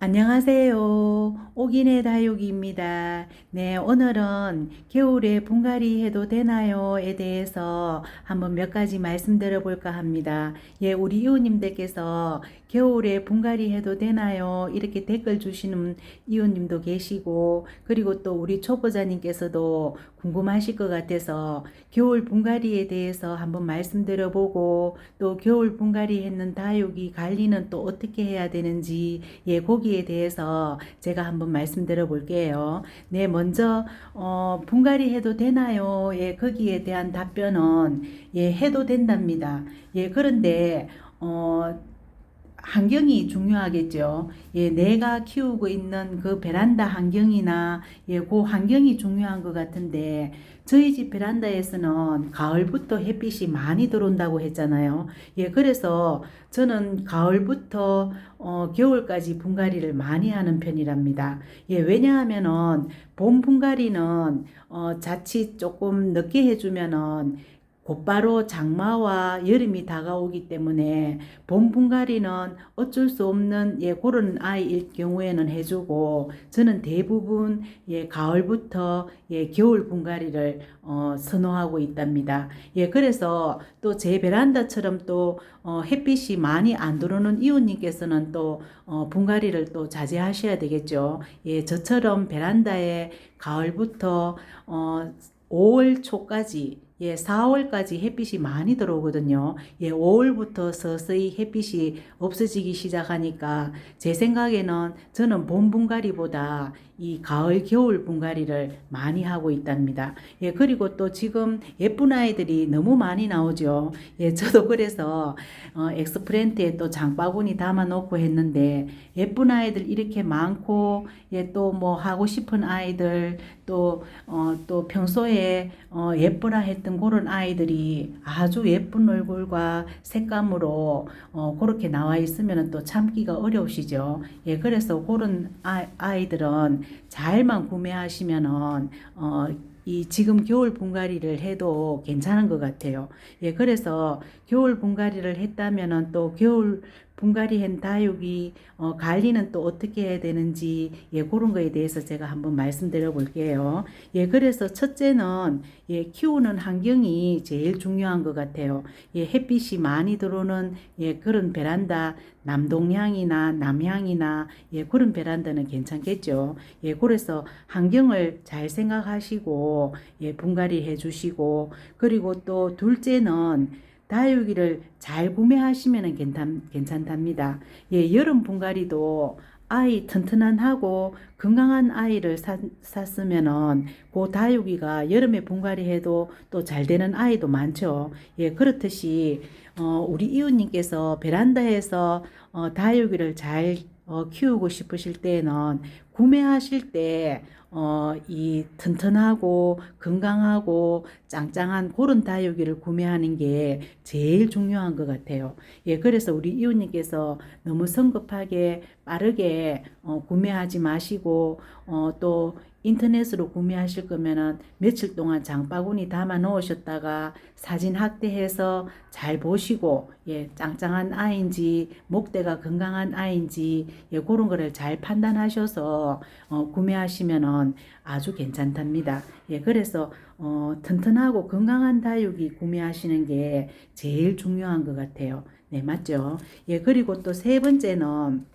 안녕하세요. 오기네 다육이입니다. 네, 오늘은 겨울에 분갈이 해도 되나요?에 대해서 한번 몇 가지 말씀드려 볼까 합니다. 예, 우리 이웃님들께서 겨울에 분갈이 해도 되나요? 이렇게 댓글 주시는 이웃님도 계시고, 그리고 또 우리 초보자님께서도 궁금하실 것 같아서 겨울 분갈이에 대해서 한번 말씀드려 보고, 또 겨울 분갈이 했는 다육이 관리는 또 어떻게 해야 되는지, 예, 거기에 대해서 제가 한번 말씀드려 볼게요. 네, 먼저, 어, 분갈이 해도 되나요? 예, 거기에 대한 답변은, 예, 해도 된답니다. 예, 그런데, 어, 환경이 중요하겠죠. 예, 내가 키우고 있는 그 베란다 환경이나 예, 그 환경이 중요한 것 같은데 저희 집 베란다에서는 가을부터 햇빛이 많이 들어온다고 했잖아요. 예, 그래서 저는 가을부터 어, 겨울까지 분갈이를 많이 하는 편이랍니다. 예, 왜냐하면은 봄 분갈이는 어, 자칫 조금 늦게 해주면은 곧바로 장마와 여름이 다가오기 때문에 봄 분갈이는 어쩔 수 없는 예 그런 아이일 경우에는 해주고 저는 대부분 예 가을부터 예 겨울 분갈이를 어 선호하고 있답니다. 예 그래서 또 제 베란다처럼 또 어, 햇빛이 많이 안 들어오는 이웃님께서는 또 어, 분갈이를 또 자제하셔야 되겠죠. 예 저처럼 베란다에 가을부터 어 5월 초까지 예, 4월까지 햇빛이 많이 들어오거든요. 예, 5월부터 서서히 햇빛이 없어지기 시작하니까 제 생각에는 저는 봄 분갈이보다 이 가을 겨울 분갈이를 많이 하고 있답니다. 예, 그리고 또 지금 예쁜 아이들이 너무 많이 나오죠. 예, 저도 그래서 어, 엑스프렌트에 또 장바구니 담아 놓고 했는데 예쁜 아이들 이렇게 많고 예, 또 뭐 하고 싶은 아이들 또 어, 또 평소에 어, 예쁘라 했던 그런 아이들이 아주 예쁜 얼굴과 색감으로 어, 그렇게 나와 있으면 또 참기가 어려우시죠. 예, 그래서 그런 아, 아이들은 잘만 구매하시면은 어, 이 지금 겨울 분갈이를 해도 괜찮은 것 같아요. 예, 그래서 겨울 분갈이를 했다면은 또 겨울 분갈이 한 다육이 어, 관리는 또 어떻게 해야 되는지 예, 그런 거에 대해서 제가 한번 말씀드려 볼게요. 예, 그래서 첫째는 예, 키우는 환경이 제일 중요한 것 같아요. 예, 햇빛이 많이 들어오는 예, 그런 베란다 남동향이나 남향이나 예, 그런 베란다는 괜찮겠죠. 예, 그래서 환경을 잘 생각하시고 예, 분갈이 해 주시고 그리고 또 둘째는 다육이를 잘 구매하시면 괜찮, 괜찮답니다. 예, 여름 분갈이도 아이 튼튼한 하고 건강한 아이를 사, 샀으면은 그 다육이가 여름에 분갈이 해도 또 잘 되는 아이도 많죠. 예, 그렇듯이 어, 우리 이웃님께서 베란다에서 어, 다육이를 잘 어, 키우고 싶으실 때는 구매하실 때 어, 이 튼튼하고 건강하고 짱짱한 그런 다육이를 구매하는 게 제일 중요한 것 같아요. 예, 그래서 우리 이웃님께서 너무 성급하게 빠르게 어, 구매하지 마시고 어, 또 인터넷으로 구매하실 거면은 며칠 동안 장바구니 담아 놓으셨다가 사진 확대해서 잘 보시고 예 짱짱한 아이인지 목대가 건강한 아이인지 예 그런 거를 잘 판단하셔서 어, 구매하시면은 아주 괜찮답니다. 예 그래서 어, 튼튼하고 건강한 다육이 구매하시는 게 제일 중요한 것 같아요. 네 맞죠? 예 그리고 또 세 번째는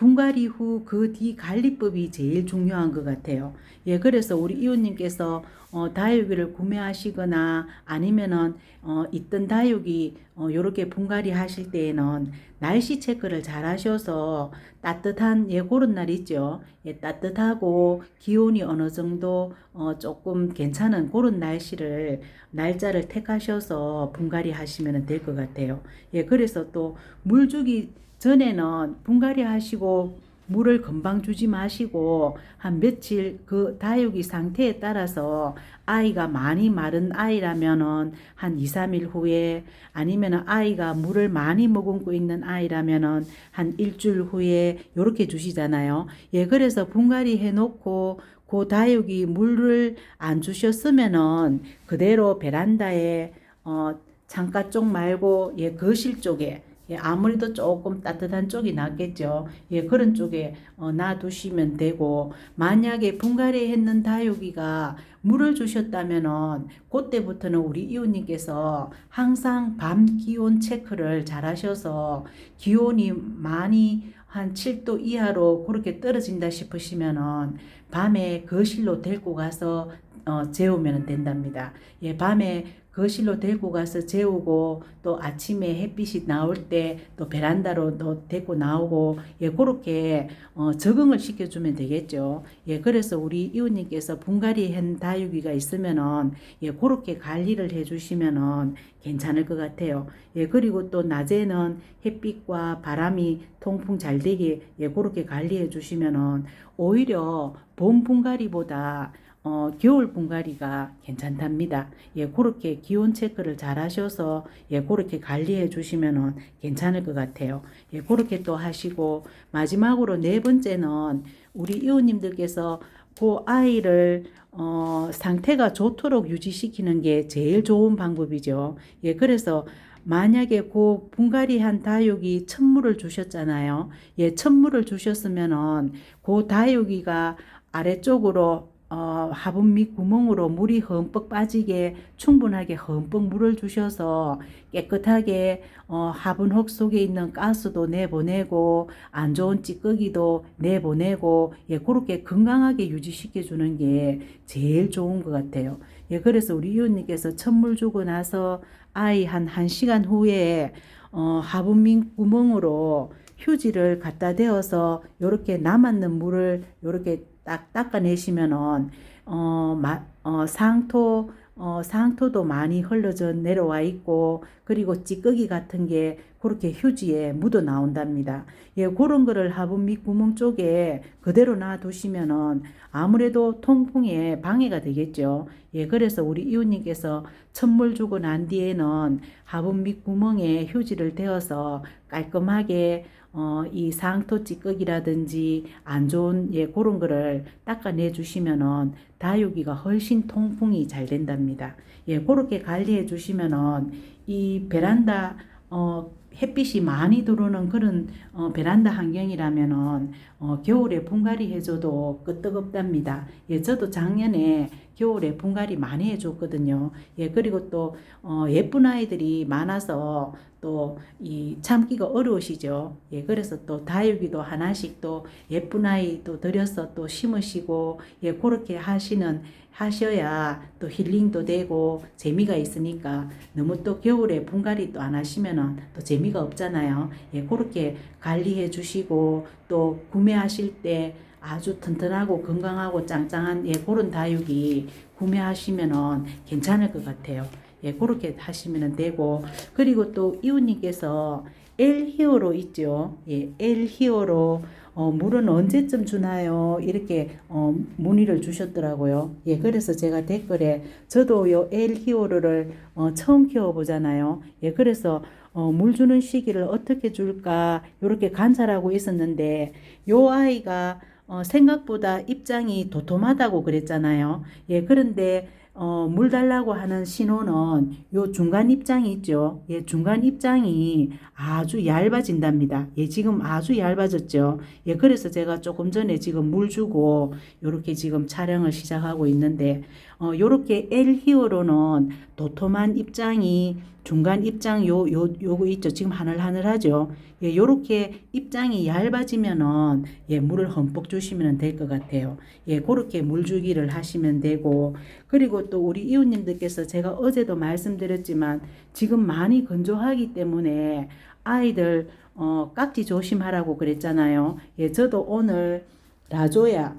분갈이 후 그 뒤 관리법이 제일 중요한 것 같아요. 예, 그래서 우리 이웃님께서 어, 다육이를 구매하시거나 아니면은 어, 있던 다육이 어, 요렇게 분갈이 하실 때에는 날씨 체크를 잘 하셔서 따뜻한 예 그런 날 있죠. 예, 따뜻하고 기온이 어느 정도 어, 조금 괜찮은 그런 날씨를 날짜를 택하셔서 분갈이 하시면 될 것 같아요. 예, 그래서 또 물주기 전에는 분갈이 하시고 물을 금방 주지 마시고 한 며칠 그 다육이 상태에 따라서 아이가 많이 마른 아이라면은 한 2, 3일 후에 아니면은 아이가 물을 많이 머금고 있는 아이라면은 한 일주일 후에 요렇게 주시잖아요. 예, 그래서 분갈이 해 놓고 그 다육이 물을 안 주셨으면은 그대로 베란다에 어 창가 쪽 말고 예 거실 쪽에 예, 아무래도 조금 따뜻한 쪽이 낫겠죠. 예, 그런 쪽에 어, 놔두시면 되고 만약에 분갈이 했는 다육이가 물을 주셨다면은 그때부터는 우리 이웃님께서 항상 밤 기온 체크를 잘 하셔서 기온이 많이 한 7도 이하로 그렇게 떨어진다 싶으시면은 밤에 거실로 데리고 가서 어, 재우면 된답니다. 예, 밤에 거실로 데리고 가서 재우고 또 아침에 햇빛이 나올 때 또 베란다로 또 데리고 나오고 예 그렇게 어, 적응을 시켜주면 되겠죠. 예 그래서 우리 이웃님께서 분갈이 한 다육이가 있으면은 예 그렇게 관리를 해주시면은 괜찮을 것 같아요. 예 그리고 또 낮에는 햇빛과 바람이 통풍 잘 되게 예 그렇게 관리해 주시면은 오히려 봄 분갈이보다 어, 겨울 분갈이가 괜찮답니다. 예, 그렇게 기온 체크를 잘 하셔서, 예, 그렇게 관리해 주시면은 괜찮을 것 같아요. 예, 그렇게 또 하시고, 마지막으로 네 번째는 우리 이웃님들께서 그 아이를 어, 상태가 좋도록 유지시키는 게 제일 좋은 방법이죠. 예, 그래서 만약에 그 분갈이한 다육이 천물을 주셨잖아요. 예, 천물을 주셨으면은 그 다육이가 아래쪽으로 어, 화분 밑 구멍으로 물이 흠뻑 빠지게 충분하게 흠뻑 물을 주셔서 깨끗하게 어, 화분 흙 속에 있는 가스도 내보내고 안 좋은 찌꺼기도 내보내고 예, 그렇게 건강하게 유지시켜 주는 게 제일 좋은 것 같아요. 예, 그래서 우리 이웃님께서 천물 주고 나서 아이 한 1시간 후에 어, 화분 밑 구멍으로 휴지를 갖다 대어서 요렇게 남았는 물을 요렇게 딱 닦아내시면은 어, 마, 어 상토 어, 상토도 많이 흘러져 내려와 있고 그리고 찌꺼기 같은 게 그렇게 휴지에 묻어 나온답니다. 예, 그런 거를 화분 밑구멍 쪽에 그대로 놔두시면은 아무래도 통풍에 방해가 되겠죠. 예, 그래서 우리 이웃님께서 천물 주고 난 뒤에는 화분 밑구멍에 휴지를 대어서 깔끔하게 어, 이 상토 찌꺼기라든지 안 좋은 예, 그런 거를 닦아내 주시면은 다육이가 훨씬 통풍이 잘 된답니다. 예, 그렇게 관리해 주시면은 이 베란다 어, 햇빛이 많이 들어오는 그런 어, 베란다 환경이라면은 어, 겨울에 분갈이 해줘도 끄떡없답니다. 예, 저도 작년에 겨울에 분갈이 많이 해줬거든요. 예, 그리고 또 어, 예쁜 아이들이 많아서 또 이 참기가 어려우시죠. 예, 그래서 또 다육이도 하나씩 또 예쁜 아이 또 들여서 또 심으시고 예, 그렇게 하시는 하셔야 또 힐링도 되고 재미가 있으니까 너무 또 겨울에 분갈이 또 안 하시면은 또 재미가 없잖아요. 예, 그렇게 관리해 주시고 또 구매하실 때 아주 튼튼하고 건강하고 짱짱한 예, 그런 다육이 구매하시면은 괜찮을 것 같아요. 예, 그렇게 하시면 되고 그리고 또 이웃님께서 엘 히어로 있죠. 예, 엘 히어로 어, 물은 언제쯤 주나요? 이렇게 어, 문의를 주셨더라고요. 예, 그래서 제가 댓글에 저도 요 엘 히어로를 어, 처음 키워보잖아요. 예, 그래서 어, 물 주는 시기를 어떻게 줄까 이렇게 관찰하고 있었는데 요 아이가 어, 생각보다 입장이 도톰하다고 그랬잖아요. 예, 그런데 어, 물 달라고 하는 신호는 요 중간 입장이 있죠. 예, 중간 입장이 아주 얇아진답니다. 예, 지금 아주 얇아졌죠. 예, 그래서 제가 조금 전에 지금 물 주고 요렇게 지금 촬영을 시작하고 있는데 어, 요렇게 L 히어로는 도톰한 입장이 중간 입장 요, 요, 요거 있죠. 지금 하늘하늘하죠. 예, 요렇게 입장이 얇아지면은, 예, 물을 흠뻑 주시면 될 것 같아요. 예, 그렇게 물 주기를 하시면 되고, 그리고 또 우리 이웃님들께서 제가 어제도 말씀드렸지만, 지금 많이 건조하기 때문에 아이들, 어, 깍지 조심하라고 그랬잖아요. 예, 저도 오늘 라조야,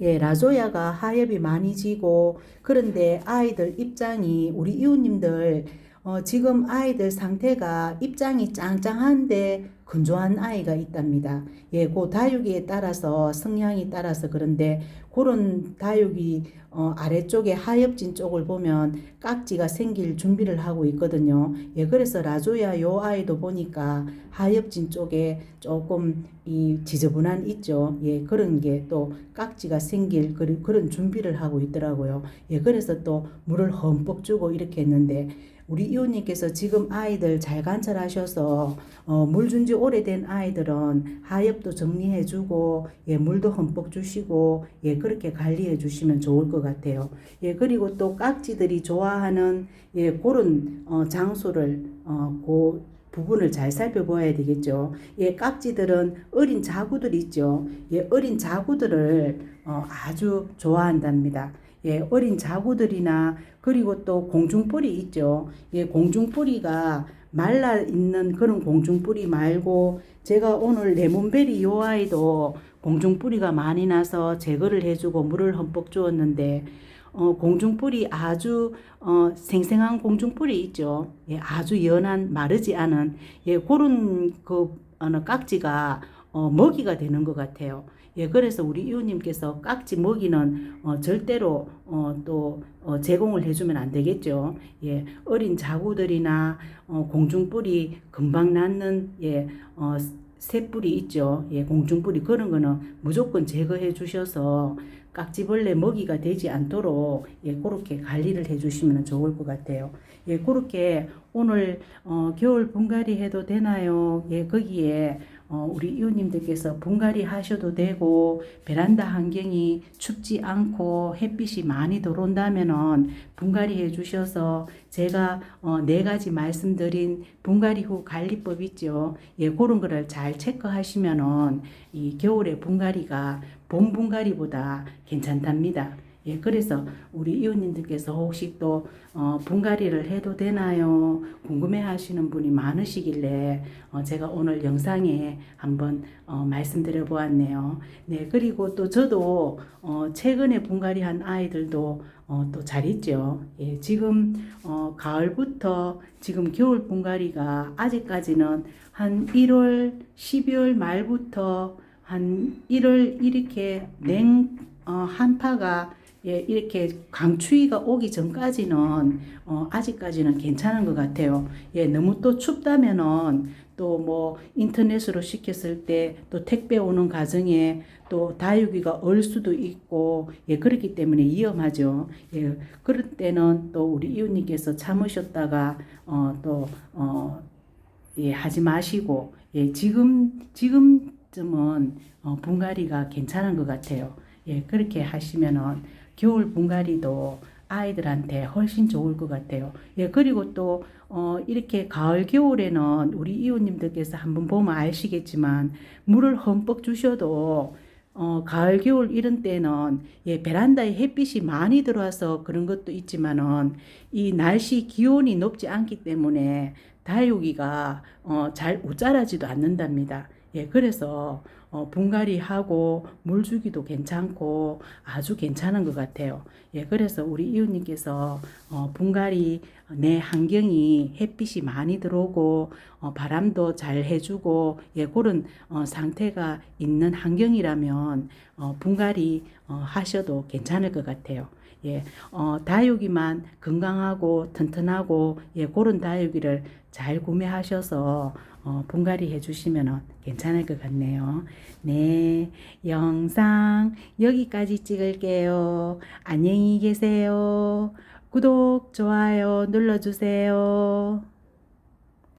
예, 라조야가 하엽이 많이 지고, 그런데 아이들 입장이 우리 이웃님들 어, 지금 아이들 상태가 입장이 짱짱한데 건조한 아이가 있답니다. 예, 그 다육이에 따라서 성향이 따라서 그런데 그런 다육이 어, 아래쪽에 하엽진 쪽을 보면 깍지가 생길 준비를 하고 있거든요. 예, 그래서 라조야 요 아이도 보니까 하엽진 쪽에 조금 이 지저분한 있죠. 예, 그런 게 또 깍지가 생길 그런, 그런 준비를 하고 있더라고요. 예, 그래서 또 물을 흠뻑 주고 이렇게 했는데 우리 이웃님께서 지금 아이들 잘 관찰하셔서 어, 물 준 지 오래된 아이들은 하엽도 정리해주고 예, 물도 흠뻑 주시고 예, 그렇게 관리해 주시면 좋을 것 같아요. 예, 그리고 또 깍지들이 좋아하는 예, 그런 어, 장소를 어, 그 부분을 잘 살펴보아야 되겠죠. 예, 깍지들은 어린 자구들 있죠. 예, 어린 자구들을 어, 아주 좋아한답니다. 예, 어린 자구들이나 그리고 또 공중뿌리 있죠. 예, 공중뿌리가 말라 있는 그런 공중뿌리 말고 제가 오늘 레몬베리 요 아이도 공중뿌리가 많이 나서 제거를 해주고 물을 흠뻑 주었는데 어, 공중뿌리 아주 어, 생생한 공중뿌리 있죠. 예, 아주 연한 마르지 않은 예, 그런 그 어느 깍지가 어, 먹이가 되는 것 같아요. 예, 그래서 우리 이웃님께서 깍지 먹이는 어, 절대로 어, 또 어, 제공을 해주면 안 되겠죠. 예, 어린 자구들이나 어, 공중뿌리 금방 낳는 예, 어, 새뿌리 있죠. 예, 공중뿌리 그런 거는 무조건 제거해 주셔서 깍지벌레 먹이가 되지 않도록 예, 그렇게 관리를 해 주시면 좋을 것 같아요. 예, 그렇게 오늘 어, 겨울 분갈이 해도 되나요? 예, 거기에 어, 우리 이웃님들께서 분갈이 하셔도 되고 베란다 환경이 춥지 않고 햇빛이 많이 들어온다면은 분갈이 해 주셔서 제가 어, 네 가지 말씀드린 분갈이 후 관리법 있죠. 예, 그런 거를 잘 체크하시면은 이 겨울에 분갈이가 봄 분갈이보다 괜찮답니다. 예, 그래서 우리 이웃님들께서 혹시 또 어, 분갈이를 해도 되나요? 궁금해 하시는 분이 많으시길래 어, 제가 오늘 영상에 한번 어, 말씀드려 보았네요. 네, 그리고 또 저도 어, 최근에 분갈이 한 아이들도 어, 또 잘 있죠. 예, 지금 어, 가을부터 지금 겨울 분갈이가 아직까지는 한 1월, 12월 말부터 한 1월 이렇게 냉 어, 한파가 예, 이렇게 강추위가 오기 전까지는 어, 아직까지는 괜찮은 것 같아요. 예, 너무 또 춥다면은 또 뭐 인터넷으로 시켰을 때 또 택배 오는 과정에 또 다육이가 얼 수도 있고 예, 그렇기 때문에 위험하죠. 예, 그럴 때는 또 우리 이웃님께서 참으셨다가 어, 또 어, 예, 하지 마시고 예, 지금 지금쯤은 어, 분갈이가 괜찮은 것 같아요. 예, 그렇게 하시면은 겨울 분갈이도 아이들한테 훨씬 좋을 것 같아요. 예, 그리고 또, 어, 이렇게 가을, 겨울에는 우리 이웃님들께서 한번 보면 아시겠지만, 물을 흠뻑 주셔도, 어, 가을, 겨울 이런 때는, 예, 베란다에 햇빛이 많이 들어와서 그런 것도 있지만은, 이 날씨 기온이 높지 않기 때문에, 다육이가, 어, 잘 우짜라지도 않는답니다. 예, 그래서 어, 분갈이 하고 물 주기도 괜찮고 아주 괜찮은 것 같아요. 예, 그래서 우리 이웃님께서 어, 분갈이 내 환경이 햇빛이 많이 들어오고 어, 바람도 잘 해주고 예, 그런 어, 상태가 있는 환경이라면 어, 분갈이 어, 하셔도 괜찮을 것 같아요. 예, 어, 다육이만 건강하고 튼튼하고 예, 그런 다육이를 잘 구매하셔서 어, 분갈이 해주시면 괜찮을 것 같네요. 네, 영상 여기까지 찍을게요. 안녕히 계세요. 구독, 좋아요 눌러주세요.